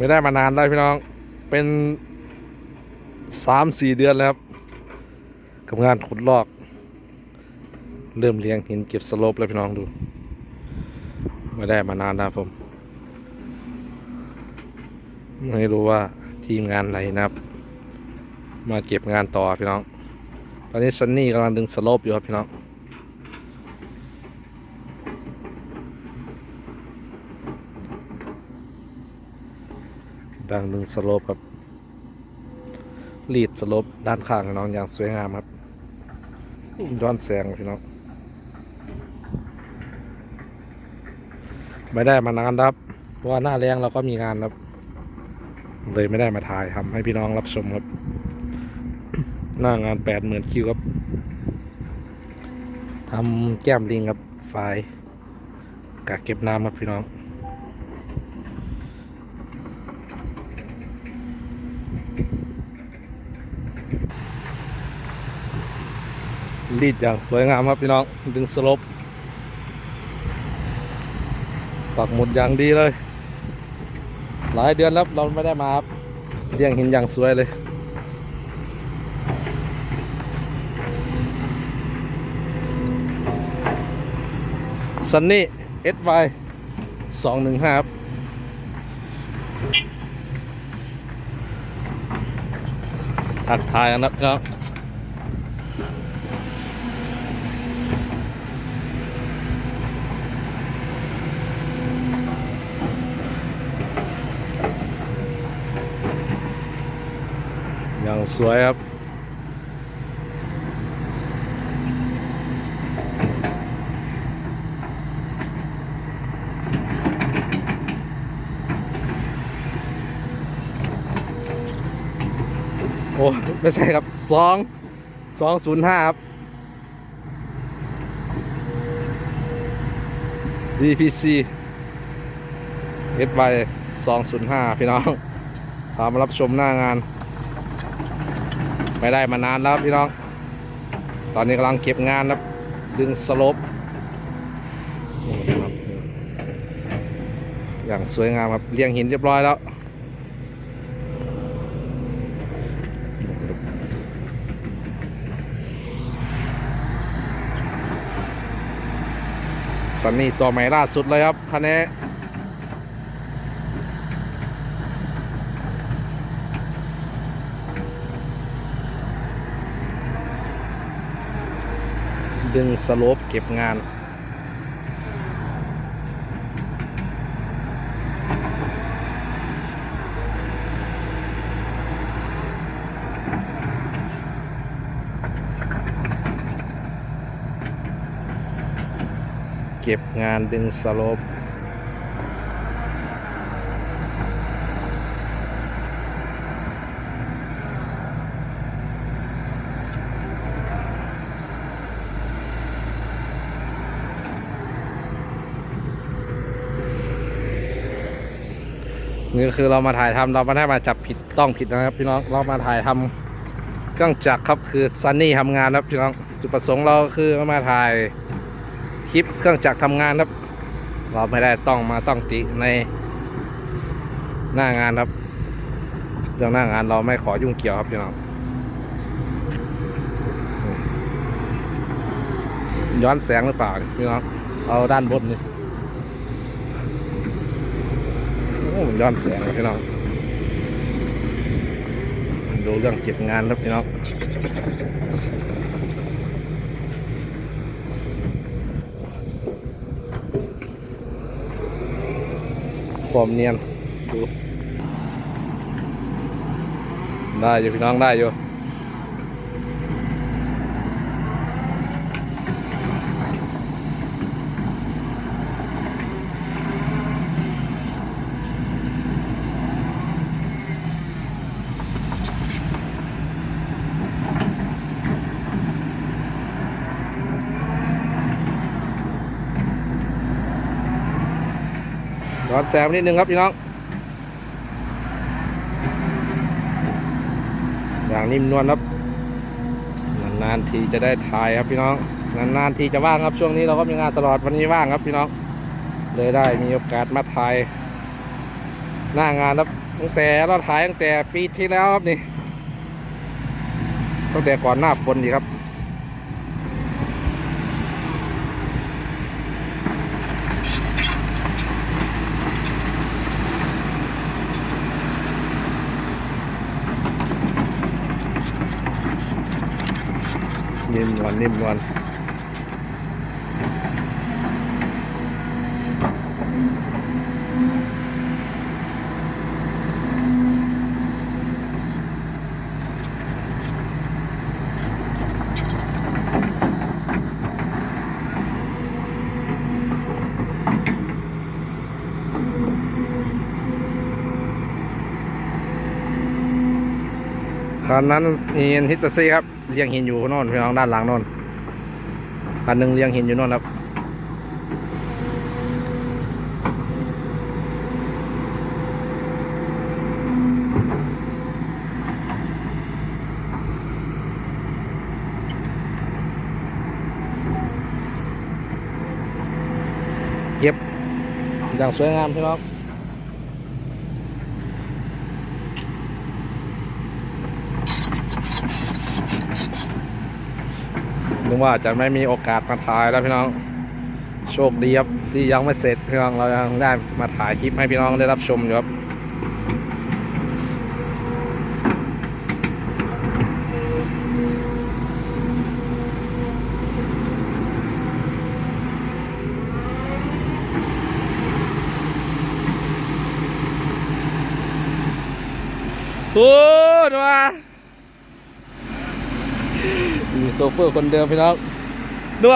ไม่ได้มานานแล้พี่น้อง เป็นสามสี่เดือนแล้วครับ กับงานขุดลอก เริ่มเลี้ยงหินเก็บสโลปแล้วพี่น้องดู ไม่ได้มานานแล้วผม ไม่รู้ว่าทีมงานอะไรนะครับ มาเก็บงานต่อพี่น้อง ตอนนี้ซันนี่กำลังดึงสโลปอยู่ครับพี่น้อง ดังดึงสโลปครับลีดสโลปด้านข้างพี่น้องอย่างสวยงามครับย้อนแสงพี่น้องไม่ได้มานานครับ เพราะว่าหน้าแรงเราก็มีงานครับ เลยไม่ได้มาถ่ายทำให้พี่น้องรับชมครับ หน้างานแปดหมื่นคิวครับทำแก้มลิงครับไฟกะเก็บน้ำครับพี่น้อง รีดอย่างสวยงามครับพี่น้อง ดึงสลบปักหมุดอย่างดีเลย หลายเดือนแล้วเราไม่ได้มาครับเลี้ยงหินอย่างสวยเลยซันนี่เอสไวสองหนึ่งห้าครับทักทายกันนะครับ อย่างสวยครับ โอ้ ไม่ใช่ครับสองสองศูนย์ห้าครับ DPC s y สองศูนย์ห้าพี่น้องพามารับชมหน้างาน ไม่ได้มานานแล้วพี่น้อง ตอนนี้กำลังเก็บงานครับดึงสลบอย่างสวยงามครับเรียงหินเรียบร้อยแล้วสันนี่ตัวใหม่ล่าสุดเลยครับคันนี้ ดึงสโลปเก็บงานเก็บงานดึงสโลป นี่คือเรามาถ่ายทำเราไม่ได้มาจับผิดต้องผิดนะครับ พี่น้องเรามาถ่ายทำเครื่องจักรครับคือซันนี่ทำงานครับพี่น้องจุดประสงค์เราคือมาถ่ายคลิปเครื่องจักรทำงานครับ เราไม่ได้ต้องมาต้องติในหน้างานครับเรื่องหน้างานเราไม่ขอยุ่งเกี่ยวครับพี่น้องย้อนแสงหรือเปล่าพี่น้องเอาด้านบนนี่โอ้ ย้อนแสงพี่น้องดูเรื่องเก็บงานครับพี่น้องความเนียนดูได้อยู่พี่น้องได้อยู่ ร้อนแซมนิดนึงครับพี่น้อง อย่างนิ่มนวลครับ นานๆทีจะได้ถ่ายครับพี่น้อง นานๆทีจะว่างครับช่วงนี้เราก็มีงานตลอดวันนี้ว่างครับพี่น้อง เลยได้มีโอกาสมาถ่าย หน้างานครับตั้งแต่เราถ่ายตั้งแต่ปีที่แล้วครับนี่ตั้งแต่ก่อนหน้าฝนดีครับ นิ่มนวลนิ่มนวล คันนั้นมีฮิตซี่ครับเลี้ยงหินอยู่โน่นพี่น้องด้านหลังโน่นคันหนึ่งเลี้ยงหินอยู่โน่นครับเก็บอย่างสวยงามพี่น้อง นึกว่าจะไม่มีโอกาสมาถ่ายแล้วพี่น้อง โชคดีครับที่ยังไม่เสร็จพี่น้องเรายังได้มาถ่ายคลิปให้พี่น้องได้รับชมอยู่ครับโอ้ดูว่า โซเฟอร์คนเดิมพี่น้อง